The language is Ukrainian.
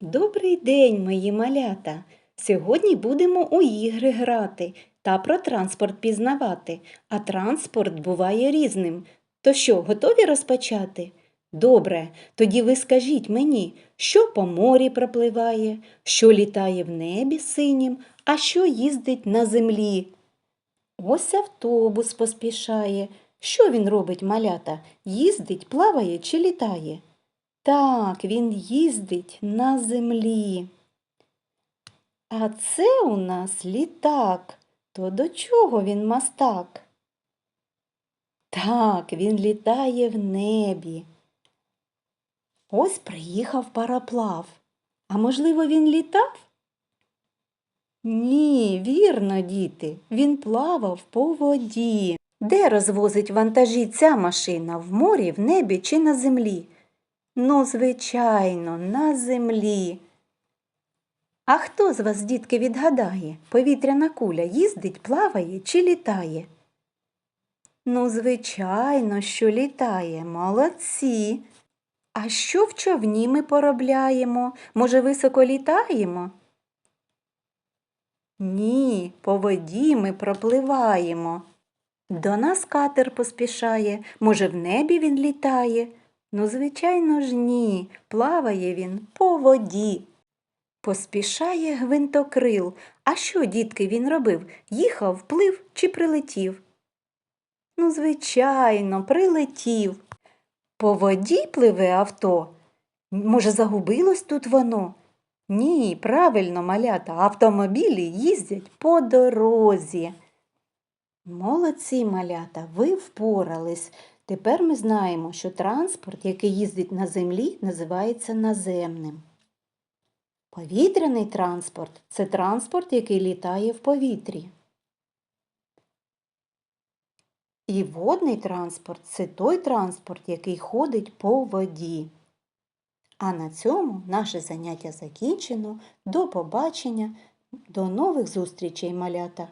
Добрий день, мої малята! Сьогодні будемо у ігри грати та про транспорт пізнавати. А транспорт буває різним. То що, готові розпочати? Добре, тоді ви скажіть мені, що по морі пропливає, що літає в небі синім, а що їздить на землі. Ось автобус поспішає. Що він робить, малята? Їздить, плаває чи літає? Так, він їздить на землі. А це у нас літак. То до чого він мастак? Так, він літає в небі. Ось приїхав пароплав. А можливо, він літав? Ні, вірно, діти, він плавав по воді. Де розвозить вантажі ця машина? В морі, в небі чи на землі? Ну, звичайно, на землі. А хто з вас, дітки, відгадає? Повітряна куля їздить, плаває чи літає? Ну, звичайно, що літає, молодці. А що в човні ми поробляємо? Може, високо літаємо? Ні, по воді ми пропливаємо. До нас катер поспішає, може, в небі він літає? Ну, звичайно ж, ні, плаває він по воді. Поспішає гвинтокрил. А що, дітки, він робив? Їхав, плив чи прилетів? Ну, звичайно, прилетів. По воді пливе авто. Може, загубилось тут воно? Ні, правильно, малята, автомобілі їздять по дорозі. Молодці, малята, ви впорались. Тепер ми знаємо, що транспорт, який їздить на землі, називається наземним. Повітряний транспорт це транспорт, який літає в повітрі. І водний транспорт це той транспорт, який ходить по воді. А на цьому наше заняття закінчено. До побачення, до нових зустрічей, малята!